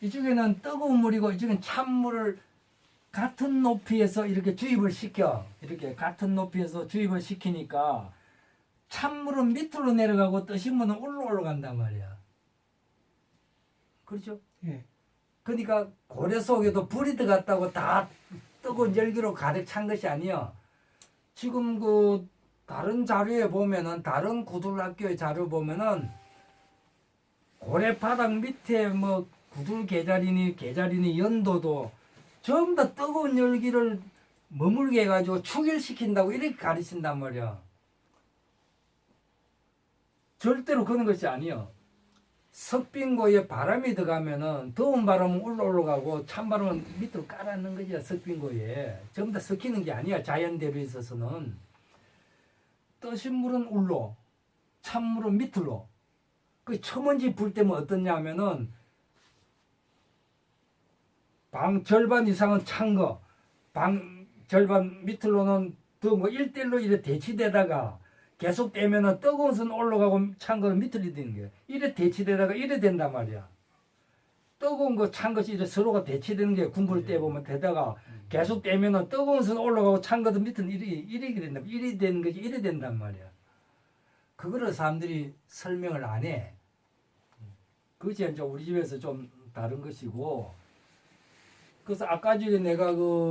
이쪽에는 뜨거운 물이고 이쪽엔 찬물을 같은 높이에서 이렇게 주입을 시켜 이렇게 같은 높이에서 주입을 시키니까 찬물은 밑으로 내려가고 뜨신 물은 올라 올라간단 말이야. 그렇죠? 예. 그러니까 고래 속에도 불이 들어갔다고 다 뜨거운 열기로 가득 찬 것이 아니야. 지금 그 다른 자료에 보면은 다른 구들학교의 자료 보면은 고래 바닥 밑에 뭐 구들 계자리니 계자리니 연도도 전부 다 뜨거운 열기를 머물게 해가지고 축일시킨다고 이렇게 가르친단 말이야. 절대로 그런 것이 아니야. 석빙고에 바람이 들어가면은 더운 바람은 올라 올라가고 찬 바람은 밑으로 깔아놓는 거지 석빙고에 전부 다 섞이는 게 아니야 자연대로 있어서는 뜨신 물은 울로 찬 물은 밑으로 그 처먼지 불 때면 어떠냐면은 방 절반 이상은 찬 거, 방 절반 밑으로는 거 1대1로 이렇게 대치되다가 계속 되면은 뜨거운 선 올라가고 찬 거는 밑으로 되는 거야. 이래 대치되다가 이래 된단 말이야. 뜨거운 거 찬 것이 이제 서로가 대치되는 게 군부를 때 보면 되다가 계속 되면은 뜨거운 선 올라가고 찬 것은 밑으로 이래 이렇게 된다. 이래 되는 거지 이래 된단 말이야. 그거를 사람들이 설명을 안 해. 그것이 이제 우리 집에서 좀 다른 것이고. 그래서 아까 전에 내가 그